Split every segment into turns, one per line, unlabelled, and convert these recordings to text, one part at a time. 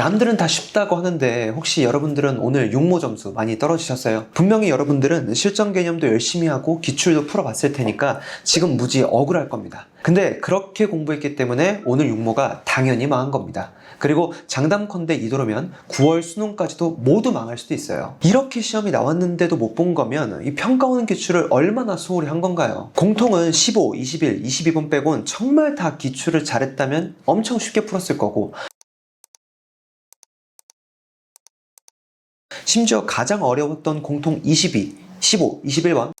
남들은 다 쉽다고 하는데 혹시 여러분들은 오늘 육모 점수 많이 떨어지셨어요? 분명히 여러분들은 실전 개념도 열심히 하고 기출도 풀어봤을 테니까 지금 무지 억울할 겁니다. 근데 그렇게 공부했기 때문에 오늘 육모가 당연히 망한 겁니다. 그리고 장담컨대 이도로면 9월 수능까지도 모두 망할 수도 있어요. 이렇게 시험이 나왔는데도 못 본 거면 이 평가 오는 기출을 얼마나 소홀히 한 건가요? 공통은 15, 21, 22번 빼곤 정말 다 기출을 잘했다면 엄청 쉽게 풀었을 거고 심지어 가장 어려웠던 공통 22, 15, 21번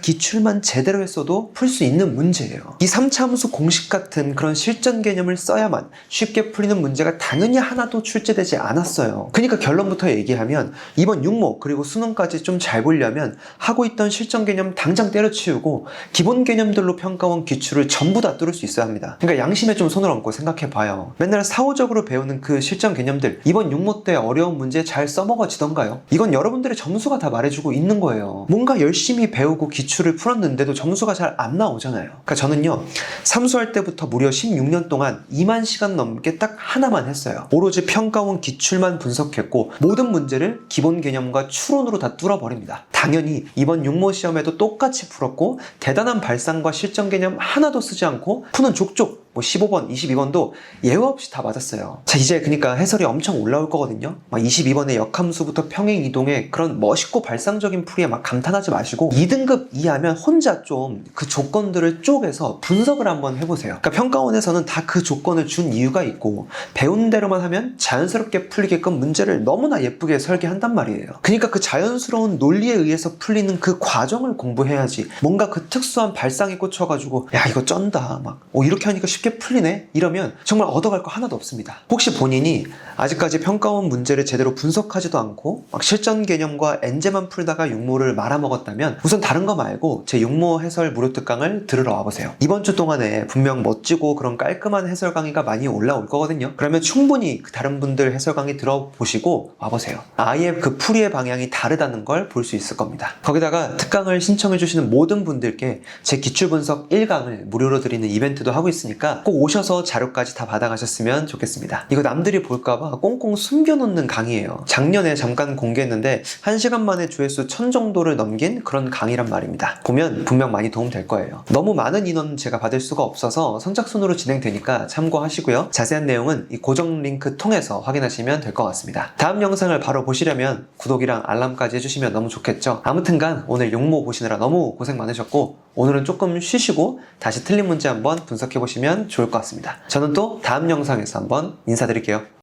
기출만 제대로 했어도 풀 수 있는 문제예요. 이 3차 함수 공식 같은 그런 실전 개념을 써야만 쉽게 풀리는 문제가 당연히 하나도 출제되지 않았어요. 그러니까 결론부터 얘기하면 이번 육모 그리고 수능까지 좀 잘 보려면 하고 있던 실전 개념 당장 때려치우고 기본 개념들로 평가원 기출을 전부 다 뚫을 수 있어야 합니다. 그러니까 양심에 좀 손을 얹고 생각해 봐요. 맨날 사후적으로 배우는 그 실전 개념들 이번 육모 때 어려운 문제 잘 써먹어지던가요? 이건 여러분들의 점수가 다 말해주고 있는 거예요. 뭔가 열심히 배우고 기 출을 풀었는데도 점수가 잘 안 나오잖아요. 그러니까 저는요, 삼수할 때부터 무려 16년 동안 2만 시간 넘게 딱 하나만 했어요. 오로지 평가원 기출만 분석했고 모든 문제를 기본 개념과 추론으로 다 뚫어버립니다. 당연히 이번 육모 시험에도 똑같이 풀었고 대단한 발상과 실전 개념 하나도 쓰지 않고 푸는 족족 뭐 15번, 22번도 예외 없이 다 맞았어요. 자, 이제 그러니까 해설이 엄청 올라올 거거든요. 막 22번의 역함수부터 평행 이동의 그런 멋있고 발상적인 풀이에 막 감탄하지 마시고 2등급 이하면 혼자 좀 그 조건들을 쪼개서 분석을 한번 해보세요. 그러니까 평가원에서는 다 그 조건을 준 이유가 있고 배운 대로만 하면 자연스럽게 풀리게끔 문제를 너무나 예쁘게 설계한단 말이에요. 그러니까 그 자연스러운 논리에 의해서 풀리는 그 과정을 공부해야지 뭔가 그 특수한 발상에 꽂혀가지고 야 이거 쩐다 막 어, 이렇게 하니까 쉽게 풀리네 이러면 정말 얻어갈 거 하나도 없습니다. 혹시 본인이 아직까지 평가원 문제를 제대로 분석하지도 않고 막 실전 개념과 엔제만 풀다가 육모를 말아먹었다면 우선 다른 거 말고 제 육모 해설 무료 특강을 들으러 와보세요. 이번 주 동안에 분명 멋지고 그런 깔끔한 해설 강의가 많이 올라올 거거든요. 그러면 충분히 그 다른 분들 해설 강의 들어보시고 와보세요. 아예 그 풀이의 방향이 다르다는 걸 볼 수 있을 겁니다. 거기다가 특강을 신청해주시는 모든 분들께 제 기출 분석 1강을 무료로 드리는 이벤트도 하고 있으 니까 꼭 오셔서 자료까지 다 받아가셨으면 좋겠습니다. 이거 남들이 볼까봐 꽁꽁 숨겨놓는 강의예요. 작년에 잠깐 공개했는데 1시간 만에 조회수 1000 정도를 넘긴 그런 강의란 말입니다. 보면 분명 많이 도움 될 거예요. 너무 많은 인원 제가 받을 수가 없어서 선착순으로 진행되니까 참고하시고요. 자세한 내용은 이 고정 링크 통해서 확인하시면 될 것 같습니다. 다음 영상을 바로 보시려면 구독이랑 알람까지 해주시면 너무 좋겠죠. 아무튼간 오늘 용모 보시느라 너무 고생 많으셨고 오늘은 조금 쉬시고 다시 틀린 문제 한번 분석해 보시면 좋을 것 같습니다. 저는 또 다음 영상에서 한번 인사드릴게요.